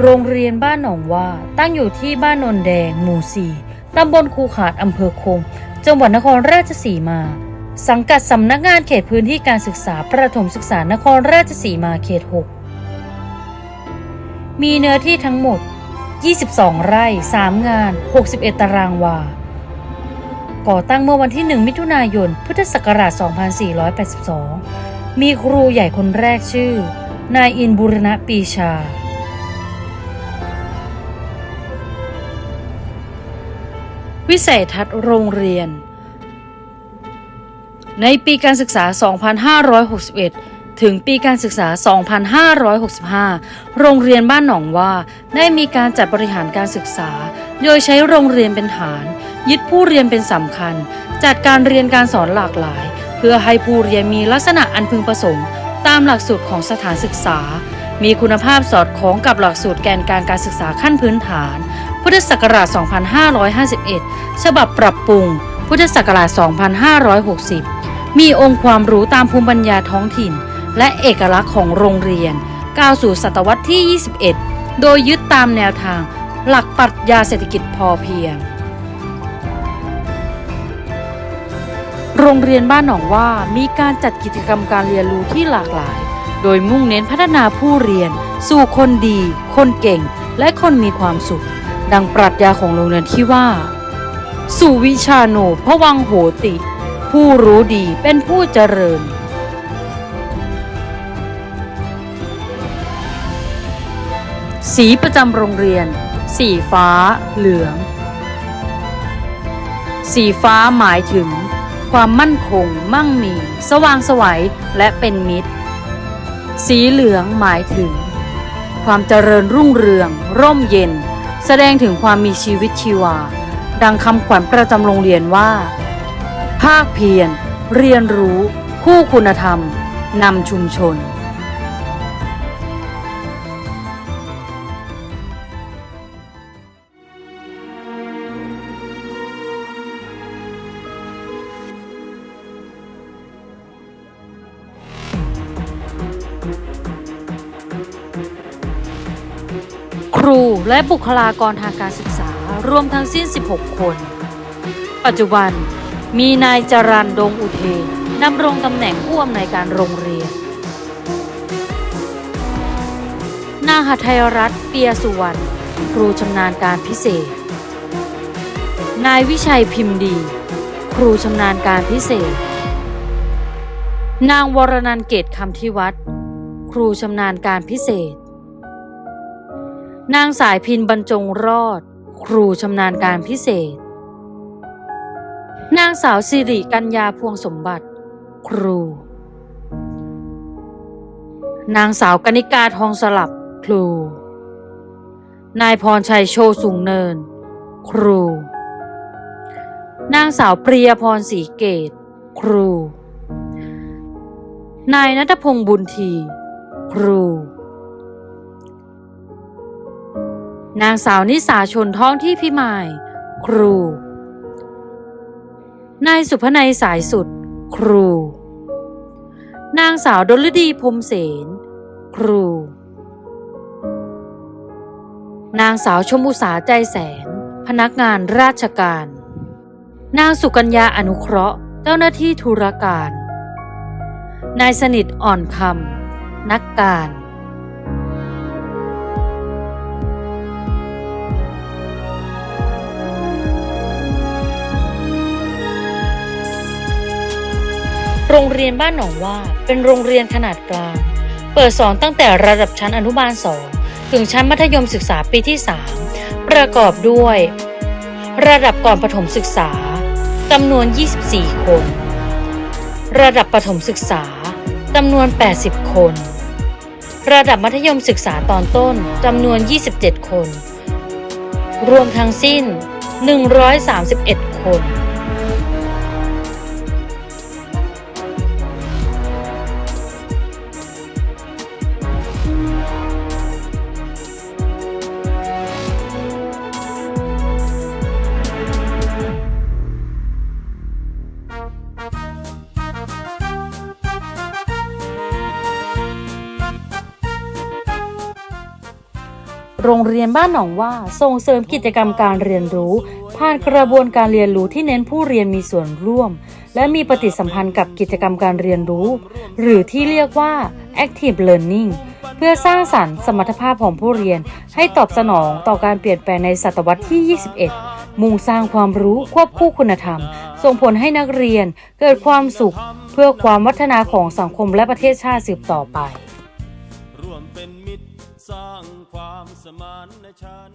โรงเรียนบ้านหนองว่าตั้งอยู่ที่บ้านนนแดง หมู่สี่ตำบลคูขาดอำเภอคง จังหวัดนครราชสีมา สังกัดสำนักงานเขตพื้นที่การศึกษาประถมศึกษานครราชสีมาเขต 6 มีเนื้อที่ทั้งหมด 22 ไร่ 3 งาน 61 ตารางวา ก่อตั้งเมื่อวันที่ 1 มิถุนายน พุทธศักราช 2482 มีครูใหญ่คนแรกชื่อ นายอินบุรณะปีชา วิสัยทัศน์โรงเรียน ในปีการศึกษา 2561 ถึงปีการศึกษา 2565 โรงเรียนบ้านหนองว่าได้มีการจัดบริหารการศึกษา โดยใช้โรงเรียนเป็นฐาน ยึดผู้เรียนเป็นสำคัญ จัดการเรียนการสอนหลากหลาย เพื่อให้ผู้เรียนมีลักษณะอันพึงประสงค์ตามหลักสูตรของสถานศึกษา มีคุณภาพสอดคล้องกับหลักสูตรแกนการการศึกษาขั้นพื้นฐาน พุทธศักราช 2551 ฉบับปรับปรุง พุทธศักราช 2560 มีองค์ความรู้ตามภูมิปัญญาท้องถิ่น และเอกลักษณ์ของโรงเรียน ก้าวสู่ศตวรรษที่ 21 โดยยึดตามแนวทาง หลักปรัชญาเศรษฐกิจพอเพียง โรงเรียนบ้านหนองว่ามีการจัดกิจกรรมการเรียนรู้ที่หลากหลาย โดยมุ่งเน้นพัฒนาผู้เรียน สู่คนดี คนเก่ง และคนมีความสุข ดังปรัชญาของโรงเรียนที่ว่าสู่วิชาโนพวังโหติ ผู้รู้ดีเป็นผู้เจริญ สีประจำโรงเรียน สีฟ้า เหลือง สีฟ้าหมายถึง ความมั่นคง มั่งมี สว่างสวัยและเป็นมิตร สีเหลืองหมายถึง ความเจริญรุ่งเรือง ร่มเย็น แสดงถึงความมีชีวิตชีวา ดังคำขวัญประจำโรงเรียนว่า ภาคเพียร เรียนรู้ คู่คุณธรรมนำชุมชน รู และบุคลากรทางการศึกษารวมทั้งสิ้น 16 คน ปัจจุบันมีนายจรันดงอุเทนดำรงตำแหน่งผู้อำนวยการโรงเรียน นางหัทยรัตน์เปียสุวรรณครูชำนาญการพิเศษ นายวิชัยพิมพ์ดี ครูชำนาญการพิเศษ นางวรนันเกตคำทิวัฒน์ครูชำนาญการพิเศษ นางสายพินบรรจงรอด ครูชำนาญการพิเศษ นางสาวสิริกัญญาพวงสมบัติ ครู นางสาวกนิกาทองสลับ ครู นายพรชัยโชสูงเนิน ครู นางสาวปริยพรศรีเกต ครู นายนัทพงษ์บุญที ครู นางสาวนิสาชนท้องที่พิมาย ครู นายสุพนัยสายสุด ครู นางสาวดลดีพรมเสน ครู นางสาวชมอุสาใจแสน พนักงานราชการ นางสุกัญญาอนุเคราะห์ เจ้าหน้าที่ธุรการ นายสนิทอ่อนคำนักการ โรงเรียนบ้านหนองว่าเป็นโรงเรียนขนาดกลาง เปิดสอนตั้งแต่ระดับชั้นอนุบาล2ถึงชั้นมัธยมศึกษาปีที่ 3 ประกอบด้วย ระดับก่อนประถมศึกษาจำนวน 24 คน ระดับประถมศึกษาจำนวน 80 คน ระดับมัธยมศึกษาตอนต้นจำนวน 27 คน รวมทั้งสิ้น 131 คน โรงเรียนบ้านหนองว่าส่งเสริมกิจกรรมการเรียนรู้ ผ่านกระบวนการเรียนรู้ที่เน้นผู้เรียนมีส่วนร่วม และมีปฏิสัมพันธ์กับกิจกรรมการเรียนรู้ หรือที่เรียกว่า active learning เพื่อสร้างสรรค์สมรรถภาพของผู้เรียน ให้ตอบสนองต่อการเปลี่ยนแปลงในศตวรรษที่ 21 มุ่งสร้างความรู้ควบคู่คุณธรรม ส่งผลให้นักเรียนเกิดความสุข เพื่อความวัฒนาของสังคมและประเทศชาติสืบต่อไป ร่วมเป็นมิตรสร้าง สมานในฉัน